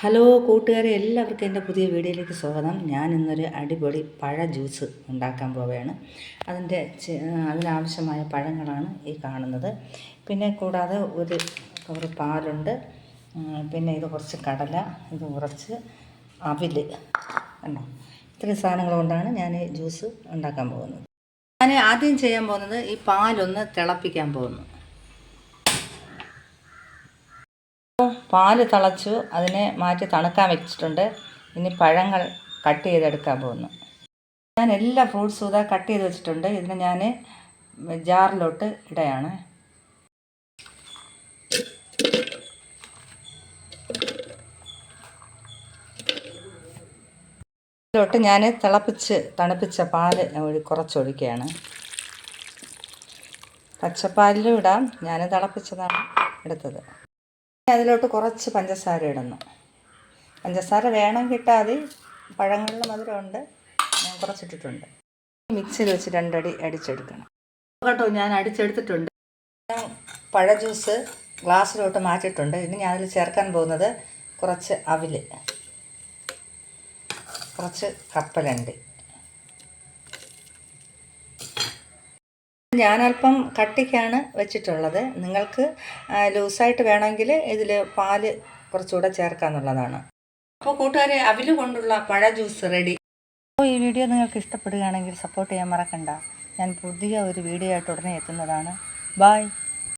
Hello കൂട്ടുകാരെ എല്ലാവർക്കും എന്റെ പുതിയ വീഡിയോയിലേക്ക് സ്വാഗതം. ഞാൻ ഇന്നൊരു അടിപൊളി പഴ ജ്യൂസ് ഉണ്ടാക്കാൻ പോവുകയാണ്. അതിന്റെ അതിനാവശ്യമായ പഴങ്ങളാണ് ഈ കാണുന്നത്. പിന്നെ കൂടാതെ ഒരു കവർ പാലുണ്ട്. പിന്നെ ഇത് കുറച്ച് കടല ഇത് കുറച്ച് അവിൽ കണ്ടോ? ഇത്രയും സാധനങ്ങൾ കൊണ്ടാണ് ഞാൻ ജ്യൂസ് ഉണ്ടാക്കാൻ പോകുന്നത്. ഞാൻ ആദ്യം ചെയ്യാൻ പോകുന്നത് ഈ പാലൊന്ന് തിളപ്പിക്കാൻ പോകുന്നു. പാൽ തിളച്ചു അതിനെ മാറ്റി തണുക്കാൻ വെച്ചിട്ടുണ്ട്. ഇനി പഴങ്ങൾ കട്ട് ചെയ്തെടുക്കാൻ പോകുന്നു. ഞാൻ എല്ലാ ഫ്രൂട്ട്സും ഇതാ കട്ട് ചെയ്ത് വെച്ചിട്ടുണ്ട്. ഇതിനെ ഞാൻ ജാറിലോട്ട് ഇടയാണ് ഇതിലോട്ട് ഞാൻ തിളപ്പിച്ച് തണുപ്പിച്ച പാൽ കുറച്ചൊഴിക്കുകയാണ്. പച്ചപ്പാലിലും ഇടാം. ഞാൻ തിളപ്പിച്ചതാണ് എടുത്തത്. അതിലോട്ട് കുറച്ച് പഞ്ചസാര ഇടുന്നു. പഞ്ചസാര വേണം കിട്ടാതെ പഴങ്ങളിൽ മധുരമുണ്ട്. ഞാൻ കുറച്ചിട്ടിട്ടുണ്ട്. മിക്സിയിൽ വെച്ച് രണ്ടടി അടിച്ചെടുക്കണം. കേട്ടോ ഞാൻ അടിച്ചെടുത്തിട്ടുണ്ട്. ഞാൻ പഴ ജ്യൂസ് ഗ്ലാസ്സിലോട്ട് മാറ്റിയിട്ടുണ്ട്. ഇനി ഞാൻ ചേർക്കാൻ പോകുന്നത് കുറച്ച് അവിൽ. കുറച്ച് കപ്പലണ്ടി. ഞാനല്പം കട്ടിക്കാണ് വെച്ചിട്ടുള്ളത്. നിങ്ങൾക്ക് ലൂസായിട്ട് വേണമെങ്കിൽ ഇതിൽ പാൽ കുറച്ചുകൂടെ ചേർക്കാന്നുള്ളതാണ്. അപ്പോൾ കൂട്ടുകാരെ അവിൽ കൊണ്ടുള്ള പഴ ജ്യൂസ് റെഡി. അപ്പോൾ ഈ വീഡിയോ നിങ്ങൾക്ക് ഇഷ്ടപ്പെടുകയാണെങ്കിൽ സപ്പോർട്ട് ചെയ്യാൻ മറക്കണ്ട. ഞാൻ പുതിയ ഒരു വീഡിയോ ആയിട്ട് ഉടനെ എത്തുന്നതാണ്. ബായ്